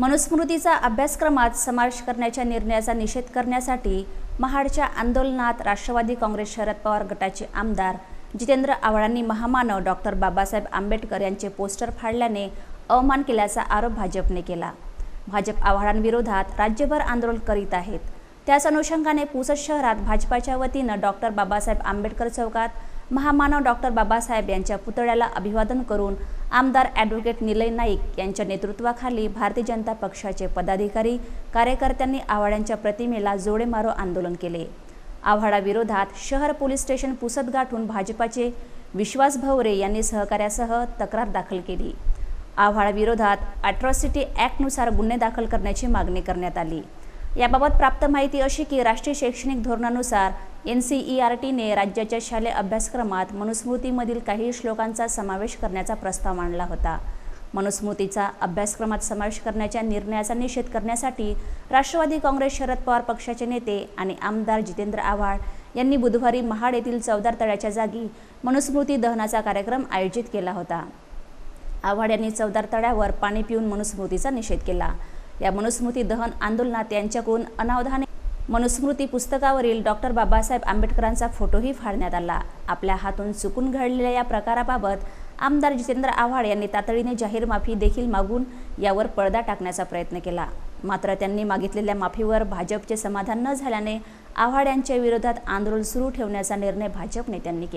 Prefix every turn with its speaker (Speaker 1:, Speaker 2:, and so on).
Speaker 1: मनुस्मृतीचा अभ्यासक्रमात समावेश करण्याच्या निर्णयाचा निषेध करण्यासाठी महाडच्या आंदोलनात राष्ट्रवादी काँग्रेस शरद पवार गटाचे आमदार जितेंद्र आव्हाडांनी महामानव डॉक्टर बाबासाहेब आंबेडकर यांचे पोस्टर फाडल्याने अवमान केल्याचा आरोप भाजपने केला. भाजप आव्हाडांविरोधात राज्यभर आंदोलन करीत आहेत. त्याच अनुषंगाने पुसद शहरात भाजपाच्या वतीनं डॉक्टर बाबासाहेब आंबेडकर चौकात महामानव डॉक्टर बाबासाहेब यांच्या पुतळ्याला अभिवादन करून आमदार ॲडव्होकेट निलय नाईक यांच्या नेतृत्वाखाली भारतीय जनता पक्षाचे पदाधिकारी कार्यकर्त्यांनी आव्हाडांच्या प्रतिमेला जोडे मारो आंदोलन केले. आव्हाडाविरोधात शहर पोलीस स्टेशन पुसद गाठून भाजपाचे विश्वास भवरे यांनी सहकार्यासह तक्रार दाखल केली. आव्हाडाविरोधात अॅट्रॉसिटी ॲक्टनुसार गुन्हे दाखल करण्याची मागणी करण्यात आली. याबाबत प्राप्त माहिती अशी की राष्ट्रीय शैक्षणिक धोरणानुसार एन सी ई आर टीने राज्याच्या शालेय अभ्यासक्रमात मनुस्मृतीमधील काही श्लोकांचा समावेश करण्याचा प्रस्ताव मांडला होता. मनुस्मृतीचा अभ्यासक्रमात समावेश करण्याच्या निर्णयाचा निषेध करण्यासाठी राष्ट्रवादी काँग्रेस शरद पवार पक्षाचे नेते आणि आमदार जितेंद्र आव्हाड यांनी बुधवारी महाड येथील चौदार तळ्याच्या जागी मनुस्मृती दहनाचा कार्यक्रम आयोजित केला होता. आव्हाड यांनी चौदार तळ्यावर पाणी पिऊन मनुस्मृतीचा निषेध केला. या मनुस्मृती दहन आंदोलनात यांच्याकडून अनावधाने मनुस्मृती पुस्तकावरील डॉक्टर बाबासाहेब आंबेडकरांचा फोटोही फाडण्यात आला. आपल्या हातून चुकून घडलेल्या या प्रकाराबाबत आमदार जितेंद्र आव्हाड यांनी तातडीने जाहीर माफी देखील मागून यावर पडदा टाकण्याचा प्रयत्न केला. मात्र त्यांनी मागितलेल्या माफीवर भाजपचे समाधान न झाल्याने आव्हाड यांच्या विरोधात आंदोलन सुरू ठेवण्याचा निर्णय भाजप नेत्यांनी केला.